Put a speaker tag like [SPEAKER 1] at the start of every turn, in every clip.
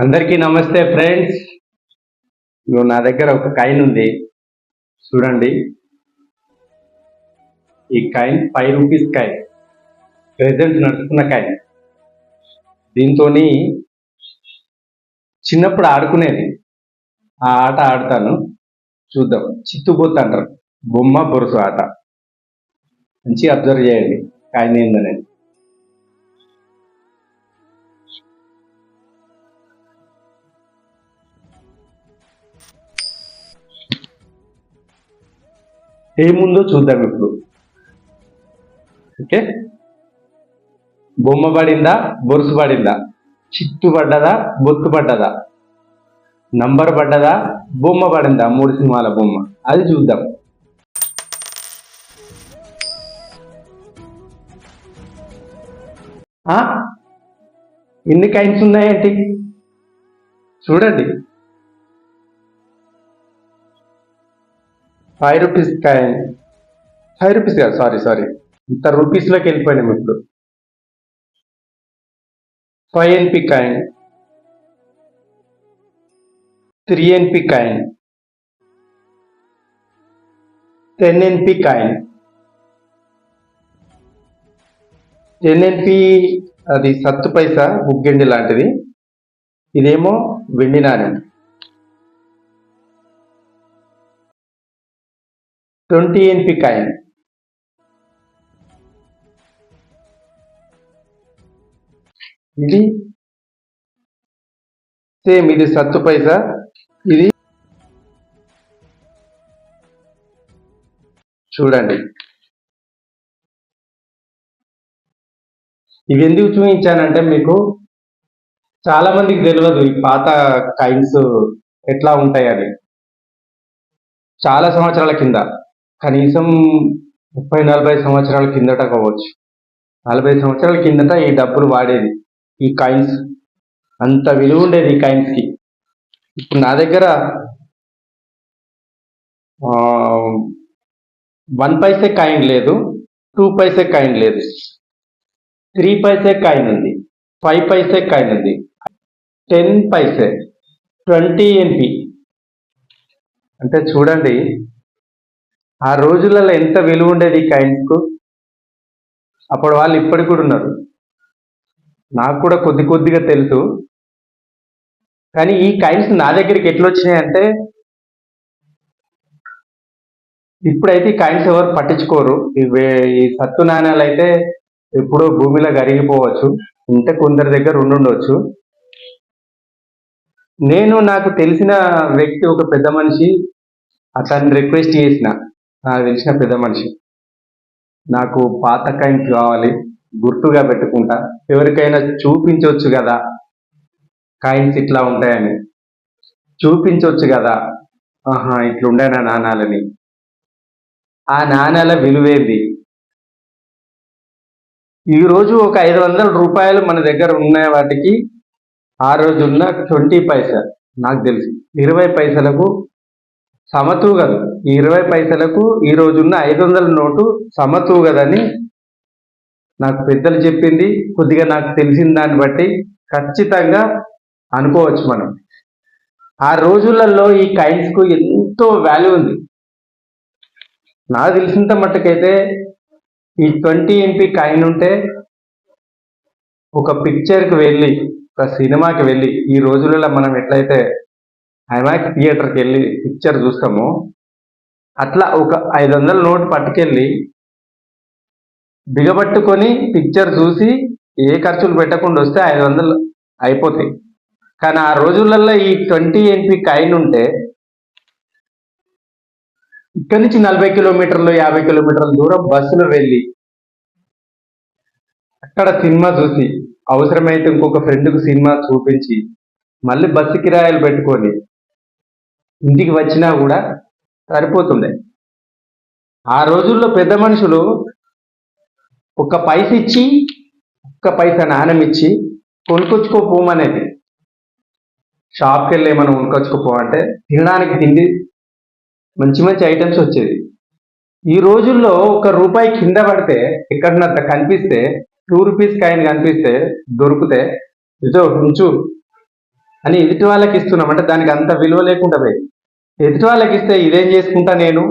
[SPEAKER 1] అందరికీ నమస్తే ఫ్రెండ్స్. నువ్వు నా దగ్గర ఒక కాయిన్ ఉంది. చూడండి. ఈ coin five rupees coin. Present నడుస్తున్న కాయిన్. దీంతో చిన్నప్పుడు ఆడుకునేది. ఆ ఆట ఆడతాను. చూద్దాం. చిత్తుబొత్తు అంటారు బొమ్మ బొరుసు ఆట. మంచి అబ్జర్వ్ చేయండి. కాయిన్ ఏందనేది. ఏముందో చూద్దాం ఇప్పుడు. ఓకే? బొమ్మ పడిందా? బొరుసు పడిందా? చిత్తు పడ్డదా? బొత్తు పడ్డదా? నంబర్ పడ్డదా? బొమ్మ పడిందా? మూడు సినిమాల బొమ్మ. అది చూద్దాం. ఎన్ని కైన్స్ ఉన్నాయేంటి? చూడండి. Five rupees coin five rupees కాదు సారీ సారీ. ఇంత రూపీస్లోకి వెళ్ళిపోయినాం ఇప్పుడు. Five NP coin three NP coin ten NP coin ten NP అది సత్తు పైసా బుగ్గెండి లాంటిది. ఇదేమో వెండి నాణ్యం. Twenty NP coin. ఇది సేమ్ ఇది సత్తు పైసా? ఇది చూడండి. ఇవి ఎందుకు చూపించానంటే మీకు చాలా మందికి తెలియదు ఈ పాత కాయిన్స్ ఎట్లా ఉంటాయని చాలా సంవత్సరాల కింద. కనీసం ముప్పై నలభై సంవత్సరాల కిందట కావచ్చు. నలభై సంవత్సరాల కిందట ఈ డబ్బులు వాడేది ఈ కాయిన్స్. అంత విలువ ఉండేది ఈ కాయిన్స్కి. ఇప్పుడు నా దగ్గర వన్ పైసే కాయిన్ లేదు టూ పైసే కాయిన్ లేదు. త్రీ పైసే కాయిన్ ఉంది ఫైవ్ పైసే కాయిన్ ఉంది టెన్ పైసే ట్వంటీ ఎన్పి. అంటే చూడండి ఆ రోజులలో ఎంత విలువ ఉండేది ఈ కాయిన్స్ అప్పుడు వాళ్ళు ఇప్పటికి కూడా ఉన్నారు. నాకు కూడా కొద్ది కొద్దిగా తెలుసు. కానీ ఈ కాయిన్స్ నా దగ్గరికి ఎట్లా వచ్చినాయి అంటే ఇప్పుడైతే ఈ కాయిన్స్ ఎవరు పట్టించుకోరు. ఈ సత్తు నాణ్యాలు అయితే ఎప్పుడో భూమిలో కరిగిపోవచ్చు. ఉంటే కొందరి దగ్గర ఉండుండొచ్చు. నేను నాకు తెలిసిన వ్యక్తి ఒక పెద్ద మనిషి అతన్ని రిక్వెస్ట్ చేసిన. నాకు తెలిసిన పెద్ద మనిషి. నాకు పాత కాయిన్స్ కావాలి గుర్తుగా పెట్టుకుంటా. ఎవరికైనా చూపించవచ్చు కదా కాయిన్స్ ఇట్లా ఉంటాయని. చూపించవచ్చు కదా ఆహా ఇట్లుండే నా నాణాలని. ఆ నాణాల విలువేది? ఈరోజు ఒక ఐదు వందల రూపాయలు మన దగ్గర ఉన్న వాటికి ఆ రోజున్న ట్వంటీ పైసా నాకు తెలిసి. ఇరవై పైసలకు సమతూగదు. ఈ ఇరవై పైసలకు ఈ రోజున్న ఐదు వందల నోటు సమతూగదని నాకు పెద్దలు చెప్పింది కొద్దిగా నాకు తెలిసిన దాన్ని బట్టి ఖచ్చితంగా అనుకోవచ్చు మనం. ఆ రోజులలో ఈ కైన్స్కు ఎంతో వాల్యూ ఉంది. నాకు తెలిసినంత మట్టుకైతే ఈ ట్వంటీ ఎంపీ కాయిన్ ఉంటే ఒక పిక్చర్కి వెళ్ళి ఒక సినిమాకి వెళ్ళి ఈ రోజులలో మనం ఎట్లయితే ఐమాక్స్ థియేటర్కి వెళ్ళి పిక్చర్ చూస్తాము. అట్లా ఒక ఐదు వందల నోట్ పట్టుకెళ్ళి దిగబట్టుకొని పిక్చర్ చూసి ఏ ఖర్చులు పెట్టకుండా వస్తే ఐదు వందలు అయిపోతాయి. కానీ ఆ రోజులలో ఈ ట్వంటీ ఎన్పి కాయిన్ ఉంటే ఇక్కడి నుంచి నలభై కిలోమీటర్లు యాభై కిలోమీటర్ల దూరం బస్సులో వెళ్ళి అక్కడ సినిమా చూసి అవసరమైతే ఇంకొక ఫ్రెండ్కు సినిమా చూపించి మళ్ళీ బస్సు కిరాయిలు పెట్టుకొని ఇంటికి వచ్చినా కూడా సరిపోతుండే ఆ రోజుల్లో పెద్ద మనుషులు ఒక పైస ఇచ్చి ఒక్క పైస నాణ్యం ఇచ్చి కొనుకొచ్చుకోపోమనేది షాప్కి వెళ్ళి ఏమైనా కొనుకొచ్చుకోపో అంటే తినడానికి తిండి మంచి మంచి ఐటమ్స్ వచ్చేది. ఈ రోజుల్లో ఒక రూపాయి కింద పడితే ఎక్కడన్నా కనిపిస్తే టూ రూపీస్ కాయిన్ కనిపిస్తే దొరికితే ఇదో ఉంచు అని ఎదుటి వాళ్ళకి ఇస్తున్నాం. అంటే దానికి అంత విలువ లేకుండా పోయింది. ఎదుటి వాళ్ళకి ఇస్తే ఇదేం చేసుకుంటా నేను?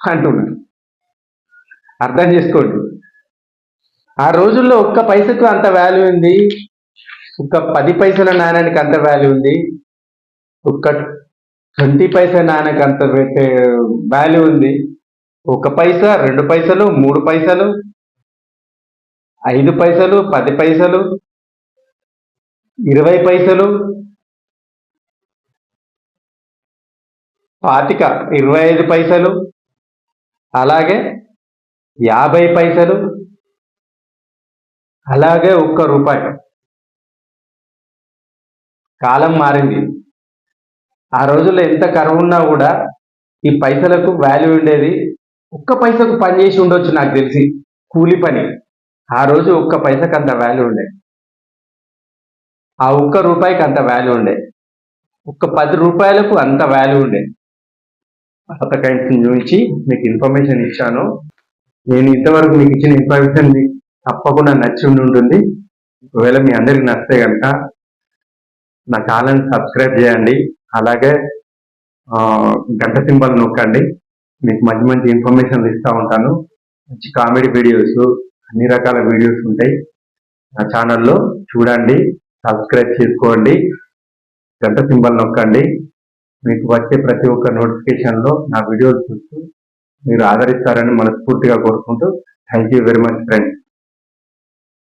[SPEAKER 1] అంటున్నాను అర్థం చేసుకోండి. ఆ రోజుల్లో ఒక్క పైసకు అంత వాల్యూ ఉంది? ఒక్క పది పైసల నాణ్యానికి అంత వాల్యూ ఉంది? ఒక్క ట్వంటీ పైసల నాణ్యానికి అంత వాల్యూ ఉంది? ఒక పైసా రెండు పైసలు మూడు పైసలు ఐదు పైసలు పది పైసలు ఇరవై పైసలు పాతిక ఇరవై ఐదు పైసలు అలాగే యాభై పైసలు అలాగే ఒక్క రూపాయి. కాలం మారింది. ఆ రోజుల్లో ఎంత కరువు ఉన్నా కూడా ఈ పైసలకు వాల్యూ ఉండేది. ఒక్క పైసకు పని చేసి ఉండొచ్చు నాకు తెలిసి. కూలి పని. ఆ రోజు ఒక్క పైసకు అంత వాల్యూ ఉండే. ఆ ఒక్క రూపాయికి అంత వాల్యూ ఉండే. ఒక్క పది రూపాయలకు అంత వాల్యూ ఉండే. పాత కైండ్స్ నుంచి మీకు ఇన్ఫర్మేషన్ ఇచ్చాను. నేను ఇంతవరకు మీకు ఇచ్చిన ఇన్ఫర్మేషన్ మీకు తప్పకుండా నచ్చి ఉండి ఉంటుంది. ఒకవేళ మీ అందరికి నచ్చితే కనుక నా ఛానల్ సబ్స్క్రైబ్ చేయండి. అలాగే గంట సింబల్ నొక్కండి. మీకు మంచి మంచి ఇన్ఫర్మేషన్ ఇస్తూ ఉంటాను. మంచి కామెడీ వీడియోస్ అన్ని రకాల వీడియోస్ ఉంటాయి. నా ఛానల్లో చూడండి సబ్స్క్రైబ్ చేసుకోండి. గంట సింబల్ నొక్కండి. మీకు వచ్చే ప్రతి ఒక్క నోటిఫికేషన్లో నా వీడియోలు చూస్తూ మీరు ఆదరిస్తారని మనస్ఫూర్తిగా కోరుకుంటూ thank you very much friends.